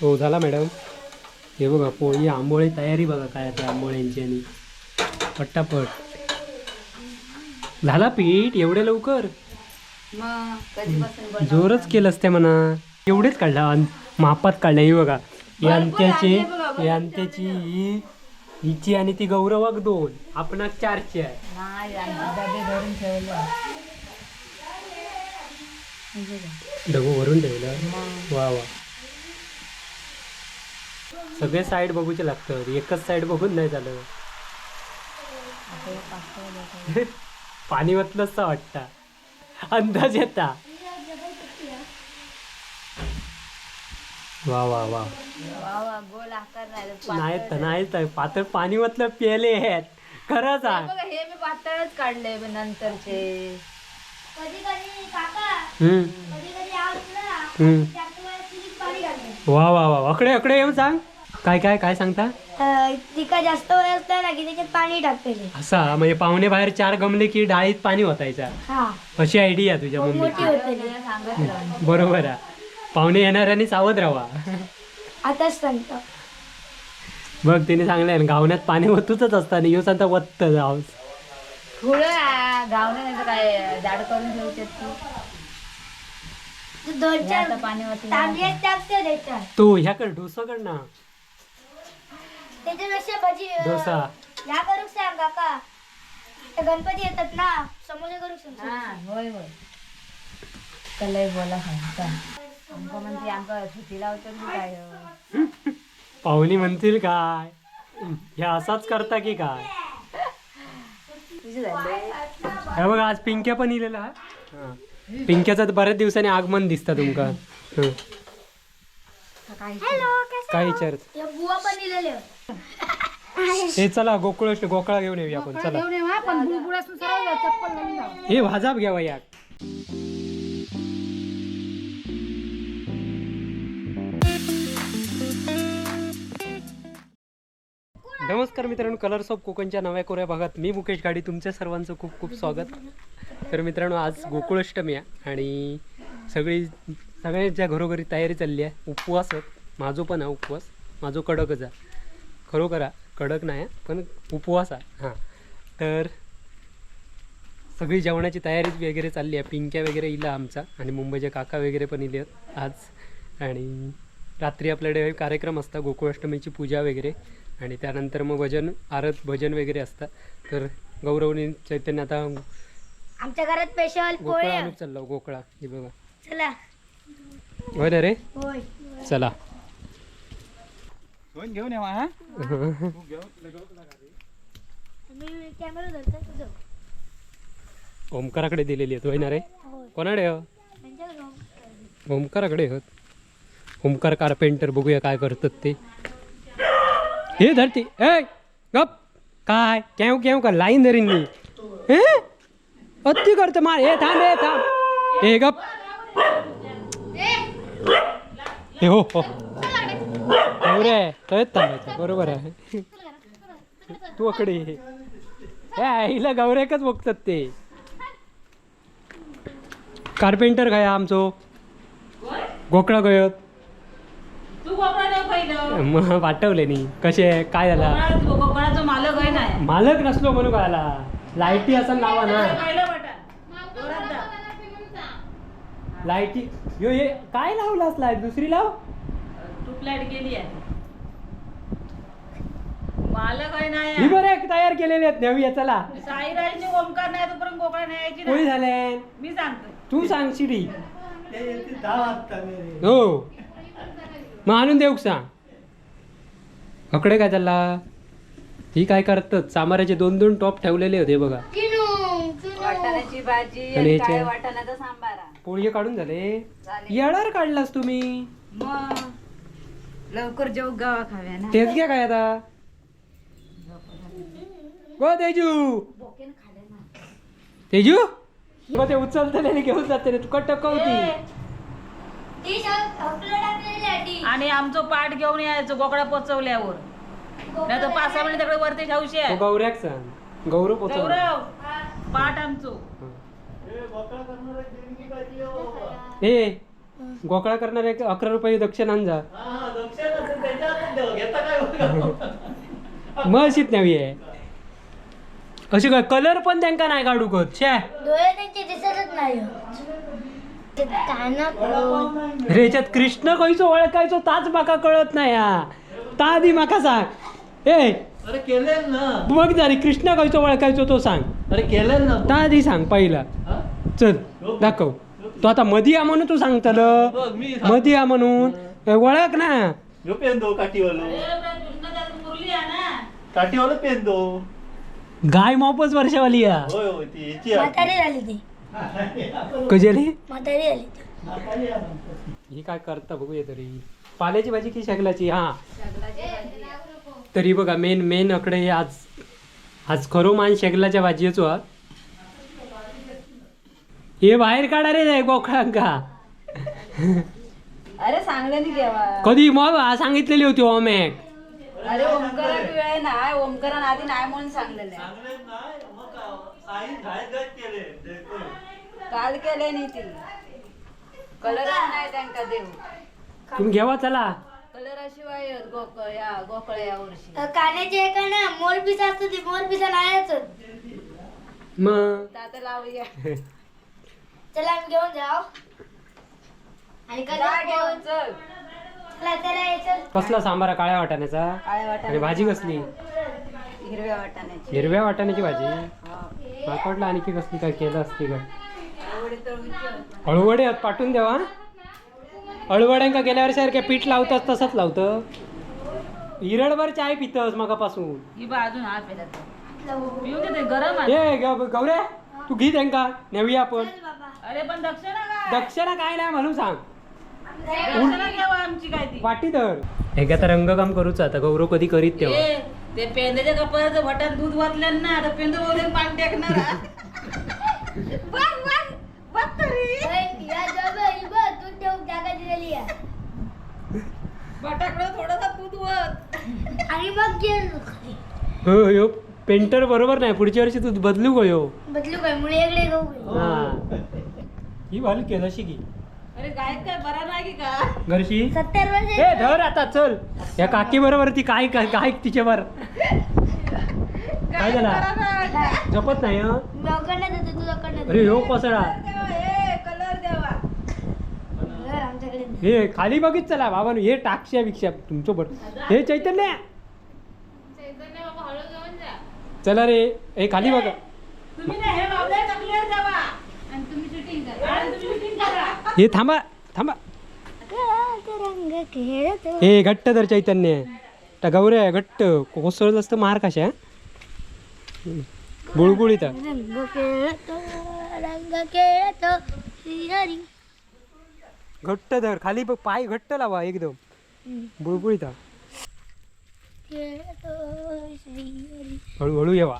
हो झाला मॅडम हे बघा पोळी आंबोळी तयारी बघा काय आता आंबोळ्यांची आणि पट्टापट. झाला पीठ? एवढे लवकर? जोरच केलंस ते म्हणा. एवढेच काढला मापात काढला. ही बघा आणले बघा, ही हिची आणि ती गौरवाक दोन. आपण चारची आहे? डबू भरून ठेवलं. वा वा. सगळे साईड बघूचे लागतात एकच साईड बघून नाही झालं. पाणी वतलंच वाटता. अंदाज येता. वा वा वा. नाही तर नाही पातळ तर पातळ पाणी वतलं प्याले आहेत. खरंच हे आहे बघा हे मी पातळच काढले नंतरचे. कधी कधी काका हम्म, कधी कधी आवडत ना हम्म. त्यात पाणी घालते. वा वा वा. अकडे अकडे येऊन सांग. काय काय काय सांगता? तिका जास्त वेळ असला ना की त्याच्यात पाणी टाकते असा म्हणजे पाहुणे बाहेर चार गमले की डाळीत पाणी ओतायचा. हा. अशी आयडिया तुझ्या मोठी होते राहून. बरोबर आहे. पाहुणे येणाऱ्यांनी सावध राहा आताच सांगतो. बघ तिने सांगलंय ना गावण्यात पाणी ओतूच असताना यो सांगता वत्त जाऊ थोडं आ, गावने नाही तर काय जाड करून ठेवते तू. तू दोन चार आता पाणी ओतलं. तांबे टाकते त्याच्यात. तू ह्याकडे डोसा कड ना. त्याच्यापेक्षा भजी अं, डोसा. ह्या सांग काका. ते गणपती येतात ना समोसे करू सांग हा होय होय. बोला सांगता. आमका म्हणते आमका सुट्टी लावतात की काय? पाहुणी म्हणतील काय? हे असाच करता की काय? तुझे झाले हे बघा आज पिंक्या पण इलेला हा. पिंक्याचं तर बऱ्याच दिवसांनी आगमन दिसता तुमका. हं. हॅलो काय विचार ते बुवा पण दिलेले हे चला गोकुळ गोकळा घेऊन येऊया आपण चला. हे भाजाब घ्यावा या नमस्कार मित्रांनो कलर्स ऑफ कोकणच्या नव्या कोऱ्या भागात मी मुकेश गाडी तुमच्या सर्वांचं खूप खूप स्वागत. तर मित्रांनो आज गोकुळाष्टमी आहे आणि सगळी सगळ्यांच्या घरोघरी तयारी चालली आहे उपवास आहेत. माझो पण आहे उपवास. माझो कडकच आहे. खरोखर कडक नाही आहे, पण उपवास आहे. हां. तर सगळी जेवणाची तयारी वगैरे चालली आहे. पिंक्या वगैरे इला आमचा आणि मुंबईचे काका वगैरे पण इले आहेत आज. आणि रात्री आपल्याकडे कार्यक्रम असतात गोकुळाष्टमीची पूजा वगैरे. आणि त्यानंतर मग भजन आरत भजन वगैरे असतं तर गौरवनी चैतन्य आता आमच्या घरात स्पेशल गोकुळा चाललो गोकुळा. हे बघा. चला. होय ना रे? चला. घेऊन येवा हा मी कॅमेरा तुझं ओमकाराकडे दिलेली आहेत होय ना रे कोणाकडे हो ओमकाराकडे होत ओमकार कारपेंटर बघूया काय करतात ते हे धरती ए गप काय केव केव का लाईन धरीन मी हे अति करतो मार हे थांब हे थांब हे गप हे हो हो एवढे तळत थांबायचं बरोबर आहे. तू अकडे. हे आईला गौरेकच बघतात ते. कारपेंटर काय आमचो? गोकळा गयत मग पाठवले नी. कसे काय झाला? कोकणाचा मालक आहे नाही मालक नसलो म्हणून कळाला. लाईटी असं नावा ना. लाईटी यो हे काय लावलास लाइट? दुसरी लाव. गेली आहे. मालक आहे ही तयार केलेली आहेत नवी चला. साईराजची ओमकार नाही तोपर्यंत कोकणात नाही यायची कोणी नाही. झाले मी सांगतो. तू सांग शिडी. हो. मग आणून देऊ का? सांग अकडे काय चालला ही काय करतात? सामाराचे दोन दोन टॉप ठेवलेले होते बघा. वाटाण्याची भाजी आणि आणि ह्याच्या- काय? वाटाण्याचा सांबारा. पोळी काढून झाले. झाले. येणार काढलास तुम्ही. मग? लवकर जेव गावा खाव्या ना तेच घ्या काय आता. गो तेजू. तेजू? मग ते उचलतले घेऊन जाते रे तू टकवती ती शर्ट हॉस्टेलला टाकलेली आहे ती. आणि आमचं पाठ घेऊन यायचं गोकळा पोचवल्यावर. नाही तर पाच सहा मिनिट तिकडे वरती ठेवशी तो आहे गौऱ्याक सांग. गौरव पोचव. गौरव पाठ आमचं. ए गोकळा करणार अकरा रुपये दक्षिण आण जा मग अशीच नवी आहे. अशी काय कलर पण त्यांका नाही काढू कत छे. डोळे त्यांचे दिसतच नाही ते कानात रे याच्यात कृष्ण खयचो ओळखायचो ताच माका कळत नाही हा. ता आधी माका सांग. ए अरे केले ना. बघ कृष्ण खयचो ओळखायचो तो सांग. अरे केले ना. ता आधी सांग पहिला. हा? चल दाखव. तो आता मधी या म्हणून तू सांगतल. बघ मी सांग- मधी या म्हणून. ए, ओळख ना. ह्यो पेन दो काठीवालो. काठीवालो पेन दो गाय मापच वर्षावाली या. होय होय ती याची आहे. म्हातारी झाली ती. कजली? म्हातारी झाली ती. ही काय करता बघूया तरी. पाल्याची भाजी की शेगलाची हा. तरी बघा मेन मेन अकडे हे आज आज खरो मान शेगलाच्या भाजयेचो हा. हे बाहेर काढा रे गोखळांका अरे सांगल्याने केव्हा कधी मग सांगितलेली होती ओमेक अरे ओमकाराक वेळ नाही ओमकारान आधी नाही म्हणून सांगलेले. नाही, घाईत केले? काल केले नाही ती. कलर नाही त्यांका देव. तुम्ही घेवा चला. कलराशिवाय गोक या गोकळ या वर्षी. कान्याचे आहे का ना? मोर पिसा असतो ती मोर पिसा नाहीच मग? आता लावूया. चला आम्ही घेऊन जाऊ. आणि जा घेऊन चल. चला चला चल. कसला सांबारा काळ्या वाटाण्याचा? आणि वाटाणे भाजी कसली? हिरव्या वाटाण्याची. हिरव्या वाटाण्याची भाजी? हा. वाटलं आणखी कसली काय केलं असते का? एवढी. अळवडे आहेत, पाठवून द्यावा अळवड्यांका गेल्या वर्षी सारख्या पीठ लावतात तसंच लावतं. हिरडभर चाय पितस मगापासून. ही बा अजून हा पेला पिऊ दे ते गरम आहे. ए ग- गौरे तू घे त्यांका नेऊया आपण. अरे पण दक्षिणा काय? दक्षिणा काय नाही म्हणून सांग. दक्षिणा आमची काय ती? वाटी तर हे आता रंगकाम करूच आता गौरव कधी करीत तेव्हा. ए, ते पेंद्याच्या कपाळाचं भटात दूध वाचलं ना आता पेंदू बोलून पाणी टाकणार. हा. बघ बघ तरी. भटाकडं थोडंसं दूध वत. आणि मग गेलो. हो हो. पेंटर बरोबर नाही पुढच्या वर्षी तू बदलू गयो. बदलू काय मुळे गहू हा. ही भाली केलं की. अरे गायक काय बरा नाही की? घरशी? सत्तर वर्ष ए धर आता चल. या काकी बरोबर ती काय काय काय तिच्यावर काय झाला? जपत नाही हं? मी अकडनं देतो तू अकडनं अरे हो पसळा कलर द्यावा दे. आमच्याकडे दे. हे खाली बघित चला बाबा हे टाकशा बिक्षा तुमचं बरं. हे चैतन्य! चला रे हे खाली बघा. तुम्ही ना हे हे थांबा थांबा. हे घट्ट धर चैतन्य. त्या गौऱ्या घट्ट. कोसळत असतं मार कशा श्रीहरी घट्ट धर खाली बघ पाय घट्ट लावा एकदम. बुळबुळीत हळूहळू येवा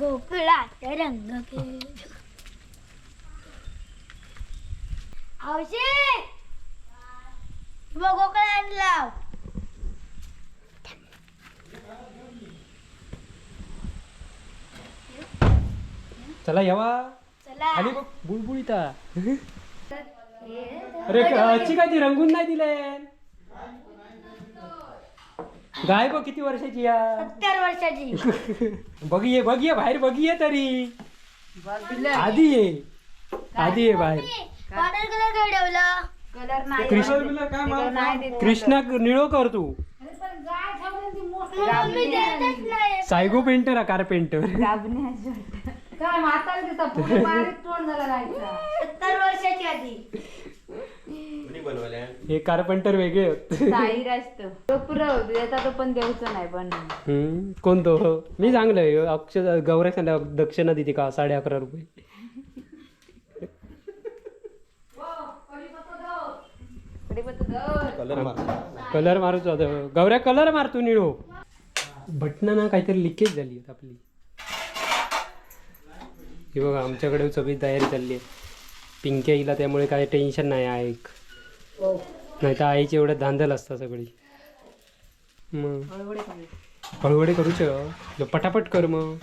गोकुळात रंग गोकुळा आणला. चला येवा चला. खाली बघ बुळबुळीत अरे काय ती रंगून नाही दिले गाय बघ किती वर्षाची या? सत्तर वर्षाची. बघिये बघिये बाहेर बघिये तरी. आधी ये. आधी ये बाहेर. वॉटर कलर काय ठेवलं? कलर नाही कृष्ण नाही देत. कृष्णा निळो कर तू. मम्मी देतच नाही. सायगो पेंटर हा कारपेंटर काय म्हातारा दिसता पुढे बारीक तोंड झाला राहायचा. सत्तर वर्षाची आधी. हे कारपेंटर वेगळे आहेत. साईर असतो. तो पुरव देता तो पण देऊचं नाही पण. हम्म, कोण तो मी सांगलंय अक्षर गौरव सांगा दक्षिणा देते का? साडे अकरा रुपये. कलर मारूच होता गौऱ्या कलर मारतो निळो. बटना ना काहीतरी लिकेज झाली आहेत आपली. हे बघा आमच्याकडे सगळी तयारी चालली आहे. पिंक्या येईल त्यामुळे काय टेन्शन नाही आहे. एक नाही तर आईची एवढं धांदल असतं सगळी. मग. हळूहळू करूच. पटापट कर मग.